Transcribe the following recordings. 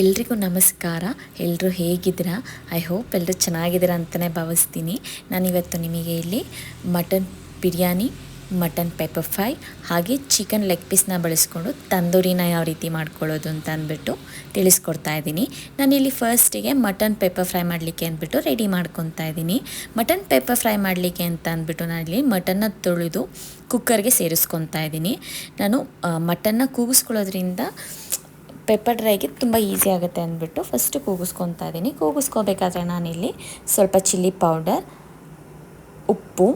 ಎಲ್ರಿಗೂ ನಮಸ್ಕಾರ. ಎಲ್ಲರೂ ಹೇಗಿದ್ದೀರಾ? ಐ ಹೋಪ್ ಎಲ್ಲರೂ ಚೆನ್ನಾಗಿದ್ದೀರಾ ಅಂತಲೇ ಭಾವಿಸ್ತೀನಿ. ನಾನಿವತ್ತು ನಿಮಗೆ ಇಲ್ಲಿ mutton biryani, mutton pepper fry, ಹಾಗೆ ಚಿಕನ್ ಲೆಗ್ ಪೀಸ್ನ ಬಳಸ್ಕೊಂಡು ತಂದೂರಿನ ಯಾವ ರೀತಿ ಮಾಡ್ಕೊಳ್ಳೋದು ಅಂತ ಅಂದ್ಬಿಟ್ಟು ತಿಳಿಸ್ಕೊಡ್ತಾ ಇದ್ದೀನಿ. ನಾನಿಲ್ಲಿ ಫಸ್ಟಿಗೆ ಮಟನ್ ಪೆಪ್ಪರ್ ಫ್ರೈ ಮಾಡಲಿಕ್ಕೆ ಅಂದ್ಬಿಟ್ಟು ರೆಡಿ ಮಾಡ್ಕೊತಾ ಇದ್ದೀನಿ. ಮಟನ್ ಪೆಪ್ಪರ್ ಫ್ರೈ ಮಾಡಲಿಕ್ಕೆ ಅಂತ ಅಂದ್ಬಿಟ್ಟು ನಾನಿಲ್ಲಿ ಮಟನ್ನ ತೊಳೆದು ಕುಕ್ಕರ್ಗೆ ಸೇರಿಸ್ಕೊತಾ ಇದ್ದೀನಿ. ನಾನು ಮಟನ್ನ ಕೂಗಿಸ್ಕೊಳ್ಳೋದ್ರಿಂದ ಪೆಪ್ಪರ್ ಡ್ರೈಗೆ ತುಂಬ ಈಸಿ ಆಗುತ್ತೆ ಅಂದ್ಬಿಟ್ಟು ಫಸ್ಟು ಕೂಗಿಸ್ಕೊತಾ ಇದ್ದೀನಿ. ಕೂಗಿಸ್ಕೋಬೇಕಾದ್ರೆ ನಾನಿಲ್ಲಿ ಸ್ವಲ್ಪ ಚಿಲ್ಲಿ ಪೌಡರ್, ಉಪ್ಪು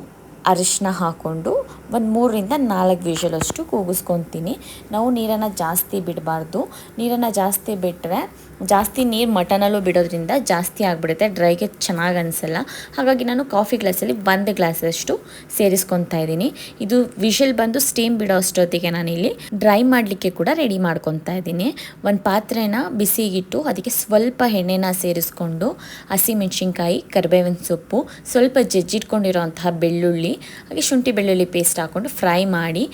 ಅರಿಶಿನ ಹಾಕ್ಕೊಂಡು ಒಂದು ಮೂರರಿಂದ ನಾಲ್ಕು ವಿಷಲಷ್ಟು ಕೂಗಿಸ್ಕೊತೀನಿ. ನಾವು ನೀರನ್ನು ಜಾಸ್ತಿ ಬಿಡಬಾರ್ದು. ನೀರನ್ನು ಜಾಸ್ತಿ ಬಿಟ್ಟರೆ ಜಾಸ್ತಿ ನೀರು ಮಟನಲ್ಲೂ ಬಿಡೋದ್ರಿಂದ ಜಾಸ್ತಿ ಆಗಿಬಿಡುತ್ತೆ. ಡ್ರೈಗೆ ಚೆನ್ನಾಗಿ ಅನಿಸಲ್ಲ. ಹಾಗಾಗಿ ನಾನು ಕಾಫಿ ಗ್ಲಾಸಲ್ಲಿ ಒಂದು ಗ್ಲಾಸಷ್ಟು ಸೇರಿಸ್ಕೊತಾ ಇದ್ದೀನಿ. ಇದು ವಿಷಲ್ ಬಂದು ಸ್ಟೀಮ್ ಬಿಡೋ ಅಷ್ಟೊತ್ತಿಗೆ ನಾನಿಲ್ಲಿ ಡ್ರೈ ಮಾಡಲಿಕ್ಕೆ ಕೂಡ ರೆಡಿ ಮಾಡ್ಕೊತಾ ಇದ್ದೀನಿ. ಒಂದು ಪಾತ್ರೆನ ಬಿಸಿಗಿಟ್ಟು ಅದಕ್ಕೆ ಸ್ವಲ್ಪ ಎಣ್ಣೆನ ಸೇರಿಸ್ಕೊಂಡು ಹಸಿಮೆಣ್ಸಿನ್ಕಾಯಿ ಕರಿಬೇವಿನ ಸೊಪ್ಪು, ಸ್ವಲ್ಪ ಜಜ್ಜಿಟ್ಕೊಂಡಿರೋಂತಹ ಬೆಳ್ಳುಳ್ಳಿ, ಹಾಗೆ ಶುಂಠಿ ಬೆಳ್ಳುಳ್ಳಿ ಪೇಸ್ಟ್ ಹಾಕ್ಕೊಂಡು ಫ್ರೈ ಮಾಡಿ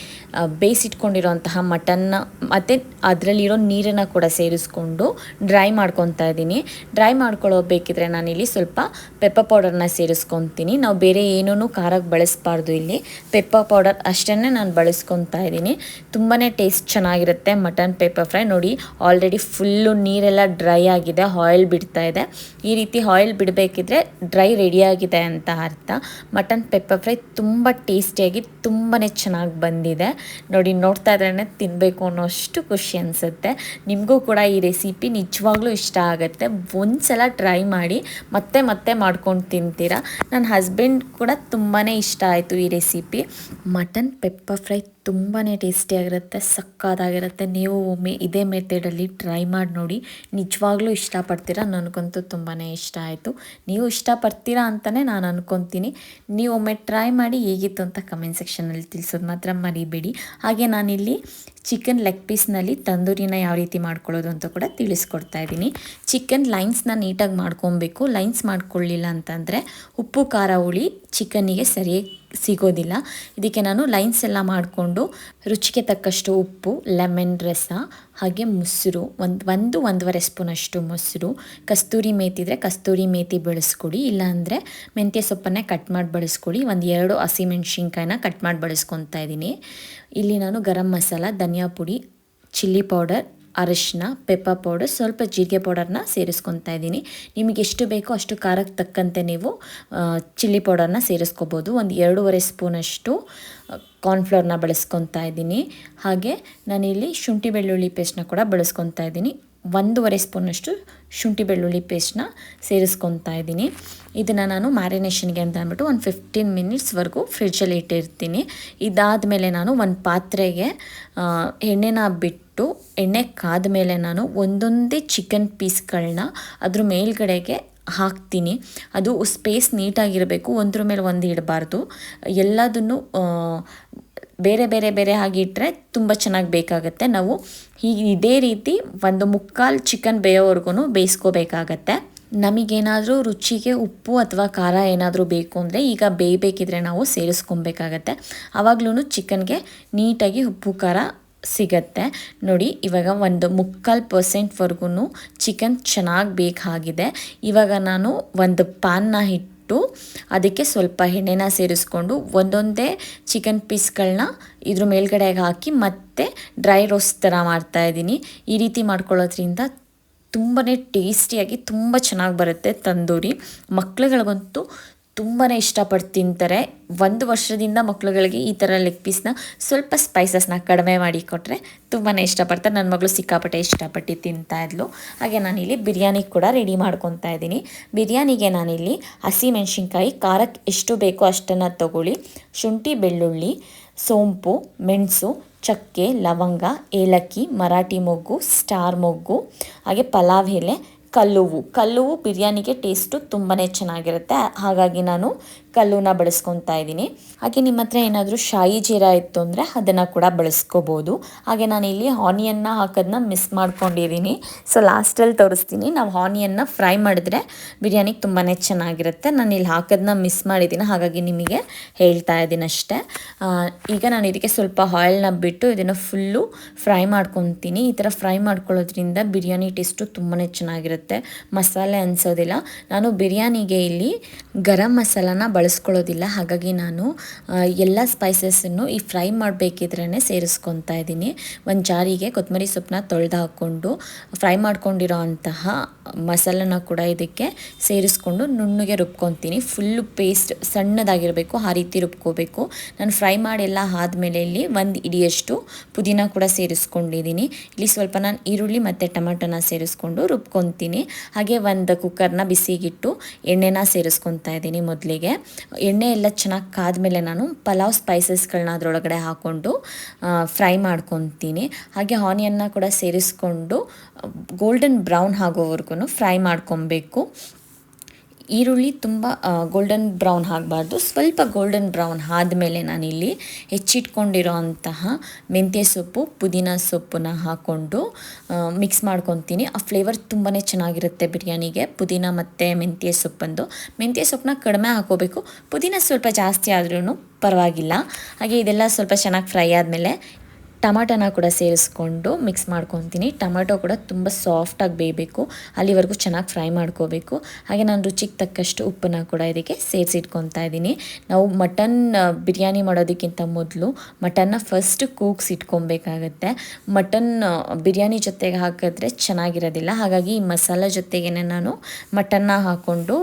ಬೇಯಿಸಿಟ್ಕೊಂಡಿರೋಂತಹ ಮಟನ್ನ ಮತ್ತು ಅದರಲ್ಲಿರೋ ನೀರನ್ನು ಕೂಡ ಸೇರಿಸ್ಕೊಂಡು ಡ್ರೈ ಮಾಡ್ಕೊತಾ ಇದ್ದೀನಿ. ಡ್ರೈ ಮಾಡ್ಕೊಳ್ಳೋಬೇಕಿದ್ರೆ ನಾನಿಲ್ಲಿ ಸ್ವಲ್ಪ ಪೆಪ್ಪರ್ ಪೌಡರ್ನ ಸೇರಿಸ್ಕೊತೀನಿ. ನಾವು ಬೇರೆ ಏನೂ ಖಾರಕ್ಕೆ ಬಳಸಬಾರ್ದು ಇಲ್ಲಿ. ಪೆಪ್ಪರ್ ಪೌಡರ್ ಅಷ್ಟೇ ನಾನು ಬಳಸ್ಕೊತಾ ಇದ್ದೀನಿ. ತುಂಬಾ ಟೇಸ್ಟ್ ಚೆನ್ನಾಗಿರುತ್ತೆ ಮಟನ್ ಪೆಪ್ಪರ್ ಫ್ರೈ. ನೋಡಿ, ಆಲ್ರೆಡಿ ಫುಲ್ಲು ನೀರೆಲ್ಲ ಡ್ರೈ ಆಗಿದೆ, ಆಯಿಲ್ ಬಿಡ್ತಾ ಇದೆ. ಈ ರೀತಿ ಆಯಿಲ್ ಬಿಡಬೇಕಿದ್ರೆ ಡ್ರೈ ರೆಡಿಯಾಗಿದೆ ಅಂತ ಅರ್ಥ. ಮಟನ್ ಪೆಪ್ಪರ್ ಫ್ರೈ ತುಂಬ ಟೇಸ್ಟಿಯಾಗಿ ತುಂಬಾ ಚೆನ್ನಾಗಿ ಬಂದಿದೆ. ನೋಡಿ, ನೋಡ್ತಾ ಇದ್ರೇ ತಿನ್ನಬೇಕು ಅನ್ನೋಷ್ಟು ಖುಷಿ ಅನಿಸುತ್ತೆ. ನಿಮಗೂ ಕೂಡ ಈ ರೆಸಿಪಿ ನಿಜವಾಗ್ಲೂ ಇಷ್ಟ ಆಗುತ್ತೆ. ಒಂದ್ಸಲ ಟ್ರೈ ಮಾಡಿ, ಮತ್ತೆ ಮತ್ತೆ ಮಾಡ್ಕೊಂಡು ತಿಂತೀರಾ. ನನ್ನ ಹಸ್ಬೆಂಡ್ ಕೂಡ ತುಂಬಾ ಇಷ್ಟ ಆಯಿತು ಈ ರೆಸಿಪಿ. ಮಟನ್ ಪೆಪ್ಪರ್ ಫ್ರೈ ತುಂಬಾ ಟೇಸ್ಟಿಯಾಗಿರುತ್ತೆ, ಸಕ್ಕತ್ತಾಗಿರುತ್ತೆ. ನೀವು ಒಮ್ಮೆ ಇದೇ ಮೆಥಡಲ್ಲಿ ಟ್ರೈ ಮಾಡಿ ನೋಡಿ, ನಿಜವಾಗ್ಲೂ ಇಷ್ಟಪಡ್ತೀರಾ ನನಗಂತೂ ತುಂಬಾ ಇಷ್ಟ ಆಯಿತು. ನೀವು ಇಷ್ಟಪಡ್ತೀರಾ ಅಂತಲೇ ನಾನು ಅಂದ್ಕೊತೀನಿ ನೀವು ಒಮ್ಮೆ ಟ್ರೈ ಮಾಡಿ ಹೇಗಿತ್ತು ಅಂತ ಕಮೆಂಟ್ ಸೆಕ್ಷನಲ್ಲಿ ತಿಳಿಸೋದು ಮಾತ್ರ ಮರಿಬೇಡಿ. ಹಾಗೆ ನಾನಿಲ್ಲಿ ಚಿಕನ್ ಲೆಗ್ ಪೀಸ್ನಲ್ಲಿ ತಂದೂರಿನ ಯಾವ ರೀತಿ ಮಾಡ್ಕೊಳ್ಳೋದು ಅಂತ ಕೂಡ ತಿಳಿಸ್ಕೊಡ್ತಾ ಇದ್ದೀನಿ. ಚಿಕನ್ ಲೈನ್ಸ್ನ ನೀಟಾಗಿ ಮಾಡ್ಕೊಬೇಕು. ಲೈನ್ಸ್ ಮಾಡ್ಕೊಳ್ಳಿಲ್ಲ ಅಂತಂದರೆ ಉಪ್ಪು, ಖಾರ, ಹುಳಿ ಚಿಕನ್ನಿಗೆ ಸರಿಯಾಗಿ ಸಿಗೋದಿಲ್ಲ. ಇದಕ್ಕೆ ನಾನು ಲೈನ್ಸ್ ಎಲ್ಲ ಮಾಡಿಕೊಂಡು ರುಚಿಗೆ ತಕ್ಕಷ್ಟು ಉಪ್ಪು, ಲೆಮನ್, ರಸ ಹಾಗೆ ಮೊಸರು, ಒಂದು ಒಂದು, ಒಂದೂವರೆ ಸ್ಪೂನಷ್ಟು ಮೊಸರು. ಕಸ್ತೂರಿ ಮೇತಿ ಇದ್ದರೆ ಕಸ್ತೂರಿ ಮೇತಿ ಬೆಳೆಸ್ಕೊಡಿ. ಇಲ್ಲಾಂದರೆ ಮೆಂತ್ಯ ಸೊಪ್ಪನ್ನೇ ಕಟ್ ಮಾಡಿ ಬಳಸ್ಕೊಡಿ. ಒಂದು ಎರಡು ಹಸಿಮೆಣ್ಸಿನ್ಕಾಯಿನ ಕಟ್ ಮಾಡಿ ಬಳಸ್ಕೊತಾ ಇದ್ದೀನಿ. ಇಲ್ಲಿ ನಾನು ಗರಂ ಮಸಾಲ, ಧನಿಯಾ ಪುಡಿ, ಚಿಲ್ಲಿ ಪೌಡರ್, ಅರಶಿನ ಪೆಪ್ಪರ್ ಪೌಡರ್ ಸ್ವಲ್ಪ ಜೀರಿಗೆ ಪೌಡರ್ನ ಸೇರಿಸ್ಕೊತಾ ಇದ್ದೀನಿ. ನಿಮಗೆ ಎಷ್ಟು ಬೇಕೋ ಅಷ್ಟು ಖಾರಕ್ಕೆ ತಕ್ಕಂತೆ ನೀವು ಚಿಲ್ಲಿ ಪೌಡರ್ನ ಸೇರಿಸ್ಕೋಬೋದು. ಒಂದು ಎರಡೂವರೆ ಸ್ಪೂನಷ್ಟು ಕಾರ್ನ್ಫ್ಲೋರ್ನ ಬಳಸ್ಕೊತಾ ಇದ್ದೀನಿ. ಹಾಗೆ ನಾನಿಲ್ಲಿ ಶುಂಠಿ ಬೆಳ್ಳುಳ್ಳಿ ಪೇಸ್ಟ್ನ ಕೂಡ ಬಳಸ್ಕೊತಾ ಇದ್ದೀನಿ. ಒಂದೂವರೆ ಸ್ಪೂನಷ್ಟು ಶುಂಠಿ ಬೆಳ್ಳುಳ್ಳಿ ಪೇಸ್ಟ್ನ ಸೇರಿಸ್ಕೊತಾ ಇದ್ದೀನಿ. ಇದನ್ನು ನಾನು ಮ್ಯಾರಿನೇಷನ್ಗೆ ಅಂತ ಅಂದ್ಬಿಟ್ಟು ಒಂದು ಫಿಫ್ಟೀನ್ ಮಿನಿಟ್ಸ್ವರೆಗೂ ಫ್ರಿಡ್ಜಲ್ಲಿ ಇಟ್ಟಿರ್ತೀನಿ. ಇದಾದಮೇಲೆ ನಾನು ಒಂದು ಪಾತ್ರೆಗೆ ಎಣ್ಣೆನ ಬಿಟ್ಟು, ಎಣ್ಣೆ ಕಾದ ಮೇಲೆ ನಾನು ಒಂದೊಂದೇ ಚಿಕನ್ ಪೀಸ್ಗಳನ್ನ ಅದ್ರ ಮೇಲ್ಗಡೆಗೆ ಹಾಕ್ತೀನಿ. ಅದು ಸ್ಪೇಸ್ ನೀಟಾಗಿರಬೇಕು, ಒಂದ್ರ ಮೇಲೆ ಒಂದು ಇಡಬಾರ್ದು. ಎಲ್ಲದನ್ನು ಬೇರೆ ಬೇರೆ ಬೇರೆ ಬೇರೆ ಇಟ್ಟರೆ ತುಂಬ ಚೆನ್ನಾಗಿ ಬೇಕಾಗುತ್ತೆ. ನಾವು ಹೀಗೆ ಇದೇ ರೀತಿ ಒಂದು ಮುಕ್ಕಾಲು ಚಿಕನ್ ಬೇಯೋವರೆಗೂ ಬೇಯಿಸ್ಕೋಬೇಕಾಗತ್ತೆ. ನಮಗೇನಾದರೂ ರುಚಿಗೆ ಉಪ್ಪು ಅಥವಾ ಖಾರ ಏನಾದರೂ ಬೇಕು ಅಂದರೆ ಈಗ ಬೇಯಬೇಕಿದ್ರೆ ನಾವು ಸೇರಿಸ್ಕೊಬೇಕಾಗತ್ತೆ. ಆವಾಗ್ಲೂ ಚಿಕನ್ಗೆ ನೀಟಾಗಿ ಉಪ್ಪು, ಖಾರ ಸಿಗತ್ತೆ. ನೋಡಿ, ಇವಾಗ ಒಂದು ಮುಕ್ಕಾಲು ಪರ್ಸೆಂಟ್ವರೆಗೂ ಚಿಕನ್ ಚೆನ್ನಾಗಿ ಬೇಕಾಗಿದೆ. ಇವಾಗ ನಾನು ಒಂದು ಪ್ಯಾನ್ನ ಇಟ್ಟು ಅದಕ್ಕೆ ಸ್ವಲ್ಪ ಎಣ್ಣೆನ ಸೇರಿಸ್ಕೊಂಡು ಒಂದೊಂದೇ ಚಿಕನ್ ಪೀಸ್ಗಳನ್ನ ಇದ್ರ ಮೇಲ್ಗಡೆಗೆ ಹಾಕಿ ಮತ್ತೆ ಡ್ರೈ ರೋಸ್ಟ್ ಥರ ಮಾಡ್ತಾಯಿದ್ದೀನಿ ಈ ರೀತಿ ಮಾಡ್ಕೊಳ್ಳೋದ್ರಿಂದ ತುಂಬಾ ಟೇಸ್ಟಿಯಾಗಿ ತುಂಬ ಚೆನ್ನಾಗಿ ಬರುತ್ತೆ ತಂದೂರಿ. ಮಕ್ಳುಗಳಿಗಂತೂ ತುಂಬಾ ಇಷ್ಟಪಟ್ಟು ತಿಂತಾರೆ. ಒಂದು ವರ್ಷದಿಂದ ಮಕ್ಕಳುಗಳಿಗೆ ಈ ಥರ ಲೆಗ್ ಪೀಸ್ನ ಸ್ವಲ್ಪ ಸ್ಪೈಸಸ್ನ ಕಡಿಮೆ ಮಾಡಿ ಕೊಟ್ಟರೆ ತುಂಬಾ ಇಷ್ಟಪಡ್ತಾರೆ. ನನ್ನ ಮಗಳು ಸಿಕ್ಕಾಪಟ್ಟೆ ಇಷ್ಟಪಟ್ಟು ತಿಂತಾ ಇದ್ಲು. ಹಾಗೆ ನಾನಿಲ್ಲಿ ಬಿರಿಯಾನಿ ಕೂಡ ರೆಡಿ ಮಾಡ್ಕೊತಾ ಇದ್ದೀನಿ. ಬಿರಿಯಾನಿಗೆ ನಾನಿಲ್ಲಿ ಹಸಿ ಮೆಣಸಿನ್ಕಾಯಿ ಖಾರಕ್ಕೆ ಎಷ್ಟು ಬೇಕೋ ಅಷ್ಟನ್ನು ತಗೊಳ್ಳಿ. ಶುಂಠಿ, ಬೆಳ್ಳುಳ್ಳಿ, ಸೋಂಪು, ಮೆಣಸು, ಚಕ್ಕೆ, ಲವಂಗ, ಏಲಕ್ಕಿ, ಮರಾಠಿ ಮೊಗ್ಗು, ಸ್ಟಾರ್ ಮೊಗ್ಗು, ಹಾಗೆ ಪಲಾವ್ ಎಲೆ ಕಲ್ಲುವು. ಕಲ್ಲುವು ಬಿರಿಯಾನಿಗೆ ಟೇಸ್ಟು ತುಂಬಾ ಚೆನ್ನಾಗಿರುತ್ತೆ. ಹಾಗಾಗಿ ನಾನು ಕಲ್ಲುನ ಬಳಸ್ಕೊತಾ ಇದ್ದೀನಿ. ಹಾಗೆ ನಿಮ್ಮ ಹತ್ರ ಏನಾದರೂ ಶಾಯಿ ಜೀರಾ ಇತ್ತು ಅಂದರೆ ಅದನ್ನು ಕೂಡ ಬಳಸ್ಕೋಬೋದು. ಹಾಗೆ ನಾನು ಇಲ್ಲಿ ಆನಿಯನ್ನ ಹಾಕೋದನ್ನ ಮಿಸ್ ಮಾಡ್ಕೊಂಡಿದ್ದೀನಿ. ಸೊ ಲಾಸ್ಟಲ್ಲಿ ತೋರಿಸ್ತೀನಿ. ನಾವು ಆನಿಯನ್ನ ಫ್ರೈ ಮಾಡಿದ್ರೆ ಬಿರಿಯಾನಿಗೆ ತುಂಬಾ ಚೆನ್ನಾಗಿರುತ್ತೆ. ನಾನು ಇಲ್ಲಿ ಹಾಕೋದನ್ನ ಮಿಸ್ ಮಾಡಿದ್ದೀನಿ. ಹಾಗಾಗಿ ನಿಮಗೆ ಹೇಳ್ತಾ ಇದ್ದೀನಿ ಅಷ್ಟೇ. ಈಗ ನಾನು ಇದಕ್ಕೆ ಸ್ವಲ್ಪ ಆಯಿಲ್ನ ಬಿಟ್ಟು ಇದನ್ನು ಫುಲ್ಲು ಫ್ರೈ ಮಾಡ್ಕೊತೀನಿ. ಈ ಥರ ಫ್ರೈ ಮಾಡ್ಕೊಳ್ಳೋದ್ರಿಂದ ಬಿರಿಯಾನಿ ಟೇಸ್ಟು ತುಂಬಾ ಚೆನ್ನಾಗಿರುತ್ತೆ. ಮಸಾಲೆ ಅನಿಸೋದಿಲ್ಲ. ನಾನು ಬಿರಿಯಾನಿಗೆ ಇಲ್ಲಿ ಗರಂ ಮಸಾಲಾನ ಬಳಸ್ಕೊಳ್ಳೋದಿಲ್ಲ. ಹಾಗಾಗಿ ನಾನು ಎಲ್ಲ ಸ್ಪೈಸಸನ್ನು ಈ ಫ್ರೈ ಮಾಡಬೇಕಿದ್ರೇ ಸೇರಿಸ್ಕೊತಾ ಇದ್ದೀನಿ. ಒಂದು ಜಾರಿಗೆ ಕೊತ್ತಂಬರಿ ಸೊಪ್ಪನ್ನ ತೊಳೆದು ಹಾಕ್ಕೊಂಡು ಫ್ರೈ ಮಾಡ್ಕೊಂಡಿರೋ ಅಂತಹ ಮಸಾಲನ ಕೂಡ ಇದಕ್ಕೆ ಸೇರಿಸ್ಕೊಂಡು ನುಣ್ಣಗೆ ರುಬ್ಕೊತೀನಿ. ಫುಲ್ಲು ಪೇಸ್ಟ್ ಸಣ್ಣದಾಗಿರಬೇಕು, ಆ ರೀತಿ ರುಬ್ಕೋಬೇಕು. ನಾನು ಫ್ರೈ ಮಾಡಿ ಎಲ್ಲ ಆದಮೇಲೆ ಇಲ್ಲಿ ಒಂದು ಇಡಿಯಷ್ಟು ಪುದೀನ ಕೂಡ ಸೇರಿಸ್ಕೊಂಡಿದ್ದೀನಿ. ಇಲ್ಲಿ ಸ್ವಲ್ಪ ನಾನು ಈರುಳ್ಳಿ ಮತ್ತು ಟೊಮೆಟೊನ ಸೇರಿಸ್ಕೊಂಡು ರುಬ್ಕೊತೀನಿ. ಹಾಗೆ ಒಂದು ಕುಕ್ಕರ್ನ ಬಿಸಿಗಿಟ್ಟು ಎಣ್ಣೆನ ಸೇರಿಸ್ಕೊತಾ ಇದ್ದೀನಿ ಮೊದಲಿಗೆ. ಎಣ್ಣೆ ಎಲ್ಲ ಚೆನ್ನಾಗಿ ಕಾದ್ಮೇಲೆ ನಾನು ಪಲಾವ್ ಸ್ಪೈಸಸ್ಗಳನ್ನ ಅದರೊಳಗಡೆ ಹಾಕ್ಕೊಂಡು ಫ್ರೈ ಮಾಡ್ಕೊತೀನಿ. ಹಾಗೆ ಆನಿಯನ್ನ ಕೂಡ ಸೇರಿಸ್ಕೊಂಡು ಗೋಲ್ಡನ್ ಬ್ರೌನ್ ಆಗೋವರೆಗೂ ಫ್ರೈ ಮಾಡ್ಕೊಬೇಕು. ಈರುಳ್ಳಿ ತುಂಬ ಗೋಲ್ಡನ್ ಬ್ರೌನ್ ಆಗಬಾರ್ದು. ಸ್ವಲ್ಪ ಗೋಲ್ಡನ್ ಬ್ರೌನ್ ಆದಮೇಲೆ ನಾನಿಲ್ಲಿ ಹೆಚ್ಚಿಟ್ಕೊಂಡಿರೋ ಅಂತಹ ಮೆಂತ್ಯ ಸೊಪ್ಪು, ಪುದೀನ ಸೊಪ್ಪನ್ನ ಹಾಕ್ಕೊಂಡು ಮಿಕ್ಸ್ ಮಾಡ್ಕೊತೀನಿ. ಆ ಫ್ಲೇವರ್ ತುಂಬಾ ಚೆನ್ನಾಗಿರುತ್ತೆ ಬಿರಿಯಾನಿಗೆ. ಪುದೀನ ಮತ್ತು ಮೆಂತ್ಯ ಸೊಪ್ಪಂದು. ಮೆಂತ್ಯ ಸೊಪ್ಪನ್ನ ಕಡಿಮೆ ಹಾಕೋಬೇಕು. ಪುದೀನ ಸ್ವಲ್ಪ ಜಾಸ್ತಿ ಆದ್ರೂ ಪರವಾಗಿಲ್ಲ. ಹಾಗೆ ಇದೆಲ್ಲ ಸ್ವಲ್ಪ ಚೆನ್ನಾಗಿ ಫ್ರೈ ಆದಮೇಲೆ ಟಮಾಟನ ಕೂಡ ಸೇರಿಸ್ಕೊಂಡು ಮಿಕ್ಸ್ ಮಾಡ್ಕೊತೀನಿ. ಟೊಮ್ಯಾಟೊ ಕೂಡ ತುಂಬ ಸಾಫ್ಟಾಗಿ ಬೇಯಬೇಕು. ಅಲ್ಲಿವರೆಗೂ ಚೆನ್ನಾಗಿ ಫ್ರೈ ಮಾಡ್ಕೋಬೇಕು. ಹಾಗೆ ನಾನು ರುಚಿಗೆ ತಕ್ಕಷ್ಟು ಉಪ್ಪನ್ನು ಕೂಡ ಇದಕ್ಕೆ ಸೇರಿಸಿಟ್ಕೊತಾ ಇದ್ದೀನಿ. ನಾವು ಮಟನ್ ಬಿರಿಯಾನಿ ಮಾಡೋದಕ್ಕಿಂತ ಮೊದಲು ಮಟನ್ನ ಫಸ್ಟ್ ಕೂಗ್ಸಿ ಇಟ್ಕೊಬೇಕಾಗತ್ತೆ. ಮಟನ್ ಬಿರಿಯಾನಿ ಜೊತೆಗೆ ಹಾಕಿದ್ರೆ ಚೆನ್ನಾಗಿರೋದಿಲ್ಲ. ಹಾಗಾಗಿ ಈ ಮಸಾಲ ಜೊತೆಗೇ ನಾನು ಮಟನ್ನ ಹಾಕ್ಕೊಂಡು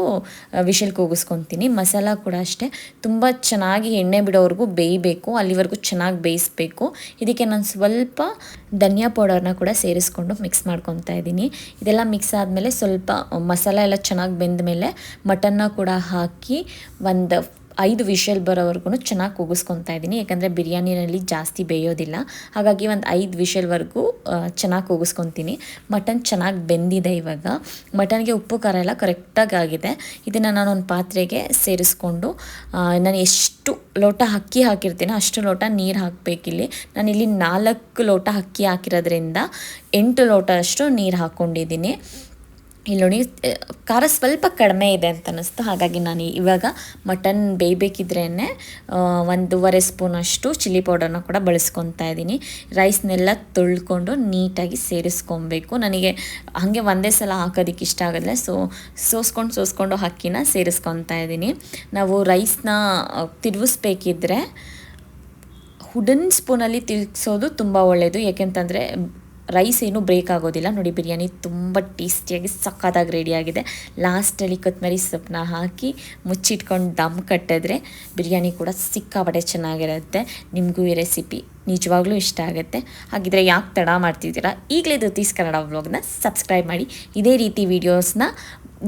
ವಿಷಲ್ ಕೂಗಿಸ್ಕೊತೀನಿ. ಮಸಾಲ ಕೂಡ ಅಷ್ಟೇ. ತುಂಬ ಚೆನ್ನಾಗಿ ಎಣ್ಣೆ ಬಿಡೋವರೆಗೂ ಬೇಯಬೇಕು. ಅಲ್ಲಿವರೆಗೂ ಚೆನ್ನಾಗಿ ಬೇಯಿಸ್ಬೇಕು. ಇದಕ್ಕೆ ನಾನು ಸ್ವಲ್ಪ ಧನಿಯಾ ಪೌಡರ್ನ ಕೂಡ ಸೇರಿಸ್ಕೊಂಡು ಮಿಕ್ಸ್ ಮಾಡ್ಕೊತಾ ಇದ್ದೀನಿ. ಇದೆಲ್ಲ ಮಿಕ್ಸ್ ಆದಮೇಲೆ ಸ್ವಲ್ಪ ಮಸಾಲ ಎಲ್ಲ ಚೆನ್ನಾಗಿ ಬೆಂದ ಮೇಲೆ ಮಟನ್ನ ಕೂಡ ಹಾಕಿ ಒಂದು ಐದು ವಿಷಲ್ ಬರೋವರೆಗೂ ಚೆನ್ನಾಗಿ ಕೂಗಿಸ್ಕೊತಾ ಇದ್ದೀನಿ ಯಾಕಂದರೆ ಬಿರಿಯಾನಿನಲ್ಲಿ ಜಾಸ್ತಿ ಬೇಯೋದಿಲ್ಲ. ಹಾಗಾಗಿ ಒಂದು ಐದು ವಿಷಲ್ವರೆಗೂ ಚೆನ್ನಾಗಿ ಕೂಗಿಸ್ಕೊತೀನಿ. ಮಟನ್ ಚೆನ್ನಾಗಿ ಬೆಂದಿದೆ ಇವಾಗ. ಮಟನ್ಗೆ ಉಪ್ಪು, ಖಾರ ಎಲ್ಲ ಕರೆಕ್ಟಾಗಿ ಆಗಿದೆ. ಇದನ್ನು ನಾನು ಒಂದು ಪಾತ್ರೆಗೆ ಸೇರಿಸ್ಕೊಂಡು ನಾನು ಎಷ್ಟು ಲೋಟ ಅಕ್ಕಿ ಹಾಕಿರ್ತೀನೋ ಅಷ್ಟು ಲೋಟ ನೀರು ಹಾಕಬೇಕಿಲ್ಲಿ. ನಾನಿಲ್ಲಿ ನಾಲ್ಕು ಲೋಟ ಅಕ್ಕಿ ಹಾಕಿರೋದ್ರಿಂದ ಎಂಟು ಲೋಟ ಅಷ್ಟು ನೀರು ಹಾಕ್ಕೊಂಡಿದ್ದೀನಿ ಇಲ್ಲಿ ನೋಡಿ ಖಾರ ಸ್ವಲ್ಪ ಕಡಿಮೆ ಇದೆ ಅಂತ ಅನ್ನಿಸ್ತು. ಹಾಗಾಗಿ ನಾನು ಇವಾಗ ಮಟನ್ ಬೇಯಬೇಕಿದ್ರೇ ಒಂದೂವರೆ ಸ್ಪೂನಷ್ಟು ಚಿಲ್ಲಿ ಪೌಡರ್ನ ಕೂಡ ಬಳಸ್ಕೊತಾ ಇದ್ದೀನಿ. ರೈಸ್ನೆಲ್ಲ ತೊಳ್ಕೊಂಡು ನೀಟಾಗಿ ಸೇರಿಸ್ಕೊಬೇಕು. ನನಗೆ ಹಾಗೆ ಒಂದೇ ಸಲ ಹಾಕೋದಕ್ಕೆ ಇಷ್ಟ ಆಗೋದಿಲ್ಲ. ಸೊ, ಸೋಸ್ಕೊಂಡು ಸೋಸ್ಕೊಂಡು ಅಕ್ಕಿನ ಸೇರಿಸ್ಕೊತಾ ಇದ್ದೀನಿ. ನಾವು ರೈಸ್ನ ತಿರುಗಿಸ್ಬೇಕಿದ್ರೆ ವುಡನ್ ಸ್ಪೂನಲ್ಲಿ ತಿರುಗಿಸೋದು ತುಂಬ ಒಳ್ಳೆಯದು ಯಾಕೆಂತಂದರೆ ರೈಸ್ ಏನೂ ಬ್ರೇಕ್ ಆಗೋದಿಲ್ಲ. ನೋಡಿ, ಬಿರಿಯಾನಿ ತುಂಬ ಟೇಸ್ಟಿಯಾಗಿ ಸಕ್ಕತ್ತಾಗಿ ರೆಡಿಯಾಗಿದೆ ಲಾಸ್ಟಲ್ಲಿ ಕೊತ್ತಂಬರಿ ಸೊಪ್ಪನ್ನ ಹಾಕಿ ಮುಚ್ಚಿಟ್ಕೊಂಡು ದಮ್ ಕಟ್ಟಿದ್ರೆ ಬಿರಿಯಾನಿ ಕೂಡ ಸಿಕ್ಕಾಪಟ್ಟೆ ಚೆನ್ನಾಗಿರುತ್ತೆ. ನಿಮಗೂ ಈ ರೆಸಿಪಿ ನಿಜವಾಗ್ಲೂ ಇಷ್ಟ ಆಗುತ್ತೆ. ಹಾಗಿದ್ರೆ ಯಾಕೆ ತಡ ಮಾಡ್ತಿದ್ದೀರಾ? ಈಗಲೇ ಧೃತೀಸ್ ಕನ್ನಡ ವ್ಲಾಗ್ನ ಸಬ್ಸ್ಕ್ರೈಬ್ ಮಾಡಿ. ಇದೇ ರೀತಿ ವೀಡಿಯೋಸ್ನ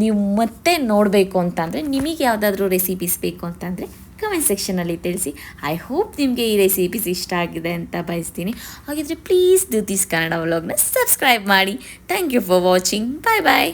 ನೀವು ಮತ್ತೆ ನೋಡಬೇಕು ಅಂತಂದರೆ ನಿಮಗೆ ಯಾವುದಾದ್ರೂ ರೆಸಿಪೀಸ್ ಬೇಕು ಅಂತಂದರೆ ಕಮೆಂಟ್ ಸೆಕ್ಷನಲ್ಲಿ ತಿಳಿಸಿ. ಐ ಹೋಪ್ ನಿಮಗೆ ಈ ರೆಸಿಪೀಸ್ ಇಷ್ಟ ಆಗಿದೆ ಅಂತ ಬಯಸ್ತೀನಿ. ಹಾಗಿದ್ರೆ ಪ್ಲೀಸ್ ಧೃತೀಸ್ ಕನ್ನಡ ವ್ಲಾಗ್ನ ಸಬ್ಸ್ಕ್ರೈಬ್ ಮಾಡಿ. Thank you for watching bye bye